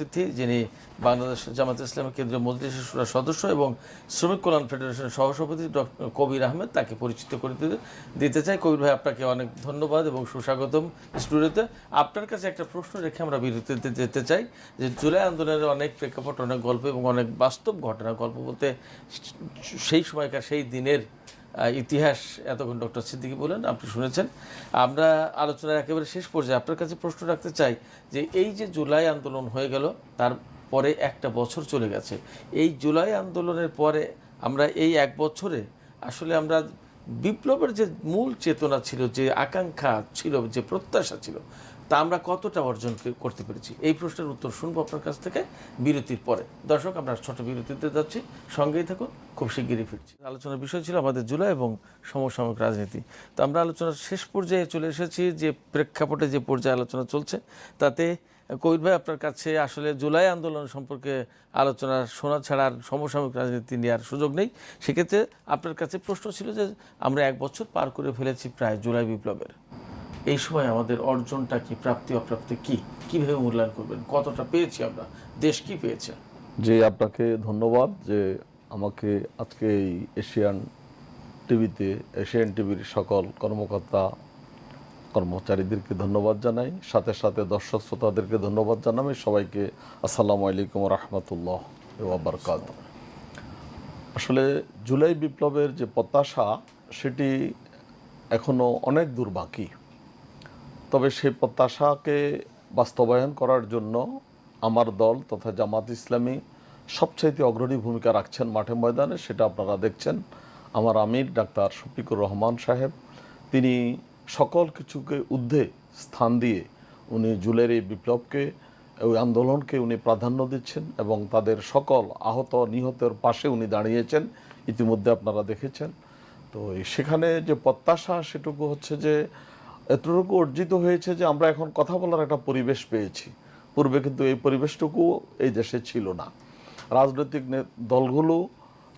অতিথি যিনি বাংলাদেশ জামাত ইসলামের কেন্দ্রীয় মজলিসের সুরার সদস্য এবং শ্রমিক কল্যাণ ফেডারেশনের সহসভাপতি ডক্টর কবির আহমেদ তাকে পরিচিত করে দিতে- দিতে চাই। কবির ভাই, আপনাকে অনেক ধন্যবাদ এবং সুস্বাগতম স্টুডিওতে। আপনার কাছে একটা প্রশ্ন রেখে আমরা বিরতিতে যেতে চাই, যে জুলাই আন্দোলনের অনেক প্রেক্ষাপট, অনেক গল্প এবং অনেক বাস্তব ঘটনা, গল্প বলতে সেই সময়কার, সেই দিনের ইতিহাস এতক্ষণ ডক্টর সিদ্দিকি বলেন আপনি শুনেছেন। আমরা আলোচনার একেবারে শেষ পর্যায়ে আপনার কাছে প্রশ্ন রাখতে চাই যে, এই যে জুলাই আন্দোলন হয়ে গেল তারপরে একটা বছর চলে গেছে। এই জুলাই আন্দোলনের পরে আমরা এই এক বছরে আসলে আমরা বিপ্লবের যে মূল চেতনা ছিল, যে আকাঙ্ক্ষা ছিল, যে প্রত্যাশা ছিল তা আমরা কতটা অর্জন করতে পেরেছি? এই প্রশ্নের উত্তর শুনব আপনার কাছ থেকে বিরতির পরে। দর্শক, আমরা ছোট বিরতিতে যাচ্ছি। সঙ্গেই থাকুন, খুব শিগগিরই ফিরছি। আলোচনার বিষয় ছিল আমাদের জুলাই এবং সমসাময়িক রাজনীতি। তো আমরা আলোচনার শেষ পর্যায়ে চলে এসেছি, যে প্রেক্ষাপটে যে পর্যায়ে আলোচনা চলছে, তাতে কবির ভাই আপনার কাছে আসলে জুলাই আন্দোলন সম্পর্কে আলোচনা শোনা ছাড়া আর সমসাময়িক রাজনীতি নেওয়ার সুযোগ নেই। সেক্ষেত্রে আপনার কাছে প্রশ্ন ছিল যে আমরা এক বছর পার করে ফেলেছি প্রায় জুলাই বিপ্লবের। এই সময় আমাদের অর্জনটা কি, প্রাপ্তি, অপ্রাপ্তি কি? কীভাবে মূল্যায়ন করবেন? কতটা পেয়েছি আমরা? দেশ কি পেয়েছে? যে আপনাকে ধন্যবাদ যে আমাকে আজকে এই এশিয়ান টিভিতে, এশিয়ান টিভির সকল কর্মকর্তা, কর্মচারীদেরকে ধন্যবাদ জানাই। সাথে সাথে দর্শক শ্রোতাদেরকে ধন্যবাদ জানাই। সবাইকে আসসালামু আলাইকুম রহমতুল্লাহ বাবরকাত আসলে জুলাই বিপ্লবের যে প্রত্যাশা, সেটি এখনও অনেক দূর বাকি। তবে সেই প্রত্যাশাকে বাস্তবায়ন করার জন্য আমার দল তথা জামাত ইসলামী সবচাইতে অগ্রণী ভূমিকা রাখছেন মাঠে ময়দানে, সেটা আপনারা দেখছেন। আমার আমির, ডাক্তার শফিকুর রহমান সাহেব, তিনি সকল কিছুকে ঊর্ধ্বে স্থান দিয়ে উনি জুলের এই বিপ্লবকে, ওই আন্দোলনকে উনি প্রাধান্য দিচ্ছেন এবং তাদের সকল আহত, নিহতের পাশে উনি দাঁড়িয়েছেন, ইতিমধ্যে আপনারা দেখেছেন। তো সেখানে যে প্রত্যাশা, সেটুকু হচ্ছে যে এতটুকু অর্জিত হয়েছে যে আমরা এখন কথা বলার একটা পরিবেশ পেয়েছি। পূর্বে কিন্তু এই পরিবেশটুকু এই দেশে ছিল না। রাজনৈতিক দলগুলো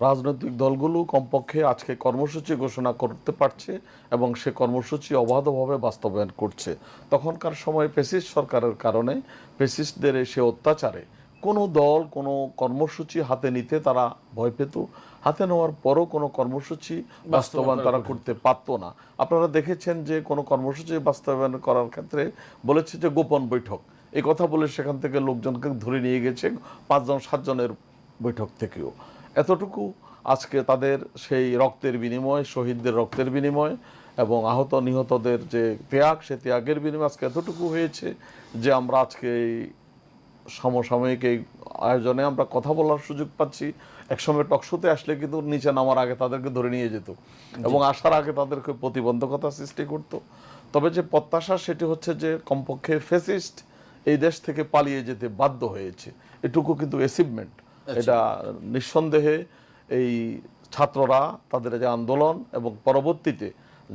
রাজনৈতিক দলগুলো কমপক্ষে আজকে কর্মসূচি ঘোষণা করতে পারছে এবং সে কর্মসূচি অবাধভাবে বাস্তবায়ন করছে। তখনকার সময় পেসিস্ট সরকারের কারণে পেসিস্টদের সে অত্যাচারে কোনো দল কোনো কর্মসূচি হাতে নিতে তারা ভয় পেত। হাতে নেওয়ার পরও কোনো কর্মসূচি বাস্তবায়ন তারা করতে পারতো না। আপনারা দেখেছেন যে কোনো কর্মসূচি বাস্তবায়ন করার ক্ষেত্রে বলেছে যে গোপন বৈঠক। এই কথা বলে সেখান থেকে লোকজনকে ধরে নিয়ে গেছে পাঁচজন সাতজনের বৈঠক থেকেও। এতটুকু আজকে তাদের সেই রক্তের বিনিময় শহীদদের রক্তের বিনিময় এবং আহত নিহতদের যে ত্যাগ সে ত্যাগের বিনিময় আজকে এতটুকু হয়েছে যে আমরা আজকে এই সমসাময়িক এই আয়োজনে আমরা কথা বলার সুযোগ পাচ্ছি। একসময় টকশোতে আসলে কিন্তু নিচে নামার আগে তাদেরকে ধরে নিয়ে যেত। এবং আসার আগে তাদেরকে প্রতিবন্ধকতা সৃষ্টি করত। তবে যে প্রত্যাশা সেটি হচ্ছে যে কমপক্ষে ফেসিস্ট এই দেশ থেকে পালিয়ে যেতে বাধ্য হয়েছে। এটুকু কিন্তু অ্যাচিভমেন্ট এটা নিঃসন্দেহে এই ছাত্ররা তাদের যে আন্দোলন এবং পরবর্তীতে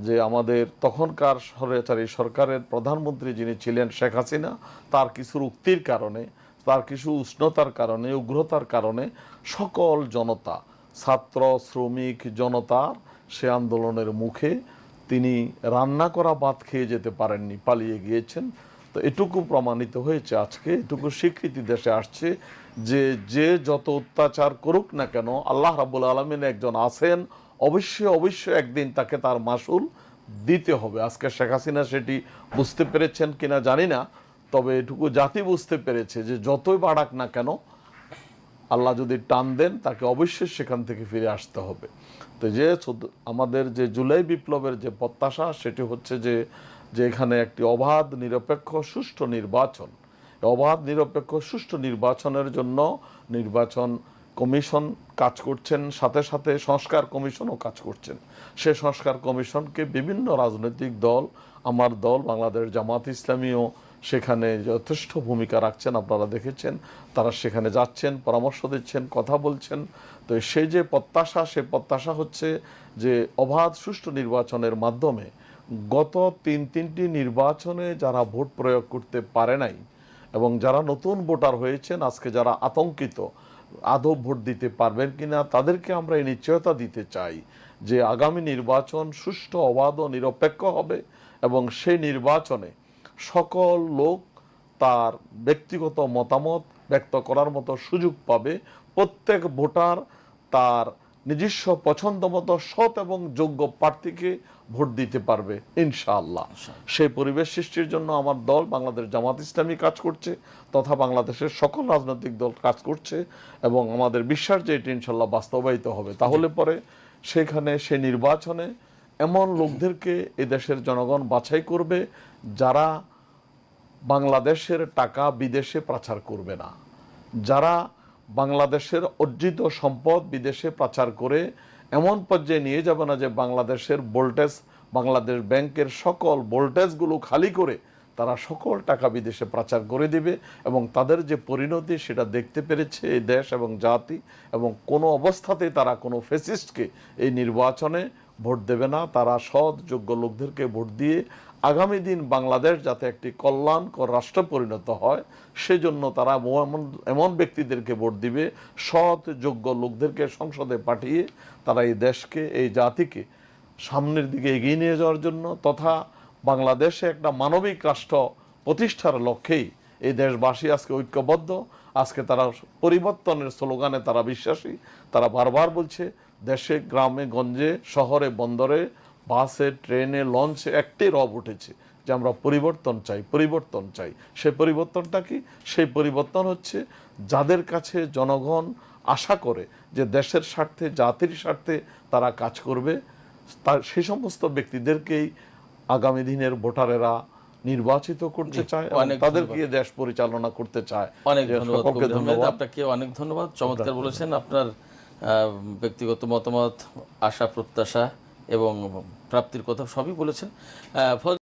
যে আমাদের তখনকার স্বৈরাচারী সরকারের প্রধানমন্ত্রী যিনি ছিলেন শেখ হাসিনা, তার কিছু উক্তির কারণে, তার কিছু উষ্ণতার কারণে, উগ্রতার কারণে সকল জনতা, ছাত্র, শ্রমিক, জনতার সে আন্দোলনের মুখে তিনি রান্না করা ভাত খেয়ে যেতে পারেননি, পালিয়ে গিয়েছেন। তো এটুকু প্রমাণিত হয়েছে আজকে, এটুকু স্বীকৃতি দেশে আসছে যে যে যত অত্যাচার করুক না কেন, আল্লাহ রাবুল আলমিন একজন আছেন অবশ্যই অবশ্যই একদিন তাকে তার মাসুল দিতে হবে। আজকে শেখ হাসিনা সেটি বুঝতে পেরেছেন কিনা জানি না, তবে এটুকু জাতি বুঝতে পেরেছে যে যতই বাড়াক না কেন, আল্লাহ যদি টান দেন, তাকে অবশ্যই সেখান থেকে ফিরে আসতে হবে। তো যে আমাদের যে জুলাই বিপ্লবের যে প্রত্যাশা, সেটি হচ্ছে যে যে এখানে একটি অবাধ, নিরপেক্ষ, সুষ্ঠু নির্বাচন। অবাধ, নিরপেক্ষ, সুষ্ঠু নির্বাচনের জন্য নির্বাচন কমিশন কাজ করছেন, সাথে সাথে সংস্কার কমিশনও কাজ করছেন। সে সংস্কার কমিশনকে বিভিন্ন রাজনৈতিক দল, আমার দল, বাংলাদেশ জামাত ইসলামীও সেখানে যথেষ্ট ভূমিকা রাখছেন, আপনারা দেখেছেন, তারা সেখানে যাচ্ছেন, পরামর্শ দিচ্ছেন, কথা বলছেন। তো সেই যে প্রত্যাশা, সে প্রত্যাশা হচ্ছে যে অবাধ সুষ্ঠু নির্বাচনের মাধ্যমে গত তিন, তিনটি নির্বাচনে যারা ভোট প্রয়োগ করতে পারে নাই এবং যারা নতুন ভোটার হয়েছেন, আজকে যারা আতঙ্কিত আদৌ ভোট দিতে পারবেন কিনা, তাদেরকে আমরা এই নিশ্চয়তা দিতে চাই যে আগামী নির্বাচন সুষ্ঠু, অবাধ ও নিরপেক্ষ হবে এবং সেই নির্বাচনে সকল লোক তার ব্যক্তিগত মতামত ব্যক্ত করার মতো সুযোগ পাবে। প্রত্যেক ভোটার তার নিজস্ব পছন্দ মতো সৎ এবং যোগ্য প্রার্থীকে ভোট দিতে পারবে ইনশাআল্লাহ। সেই পরিবেশ সৃষ্টির জন্য আমার দল বাংলাদেশ জামাত ইসলামী কাজ করছে তথা বাংলাদেশের সকল রাজনৈতিক দল কাজ করছে এবং আমাদের বিশ্বাস যে এটি ইনশাল্লাহ বাস্তবায়িত হবে। তাহলে পরে সেখানে সে নির্বাচনে এমন লোকদেরকে এ দেশের জনগণ বাছাই করবে যারা বাংলাদেশের টাকা বিদেশে পাচার করবে না যারা বাংলাদেশের অর্জিত সম্পদ বিদেশে পাচার করে এমন পর্যায়ে নিয়ে যাবে না যে বাংলাদেশের ভোল্টেজ, বাংলাদেশ ব্যাংকের সকল ভোল্টেজগুলো খালি করে তারা সকল টাকা বিদেশে পাচার করে দিবে এবং তাদের যে পরিণতি সেটা দেখতে পেরেছে এই দেশ এবং জাতি এবং কোনো অবস্থাতেই তারা কোনো ফেসিস্টকে এই নির্বাচনে ভোট দেবে না। তারা সৎ, যোগ্য লোকদেরকে ভোট দিয়ে আগামী দিন বাংলাদেশ যাতে একটি কল্যাণকর রাষ্ট্র পরিণত হয়, সেজন্য তারা এমন এমন ব্যক্তিদেরকে ভোট দিবে, সৎ, যোগ্য লোকদেরকে সংসদে পাঠিয়ে তারা এই দেশকে, এই জাতিকে সামনের দিকে এগিয়ে নিয়ে যাওয়ার জন্য তথা বাংলাদেশে একটা মানবিক রাষ্ট্র প্রতিষ্ঠার লক্ষ্যেই এই দেশবাসী আজকে ঐক্যবদ্ধ। আজকে তারা পরিবর্তনের স্লোগানে তারা বিশ্বাসী। তারা বারবার বলছে, দেশে, গ্রামে, গঞ্জে, শহরে, বন্দরে বাসে ট্রেনে লঞ্চে একটাই রব উঠেছে যে আমরা পরিবর্তন চাই পরিবর্তন চাই। সেই পরিবর্তনটা কি? সেই পরিবর্তন হচ্ছে যাদের কাছে জনগণ আশা করে যে দেশের স্বার্থে জাতির স্বার্থে তারা কাজ করবে তার সেই সমস্ত ব্যক্তিদেরকেই আগামী দিনের ভোটারেরা নির্বাচিত করতে চায় অনেক তাদেরকে দেশ পরিচালনা করতে চায়। অনেক ধন্যবাদ আপনাকে অনেক ধন্যবাদ। চমৎকার বলেছেন আপনার ব্যক্তিগত মতামত আশা প্রত্যাশা। এবং প্রাপ্তির কথা সবই বলেছেন।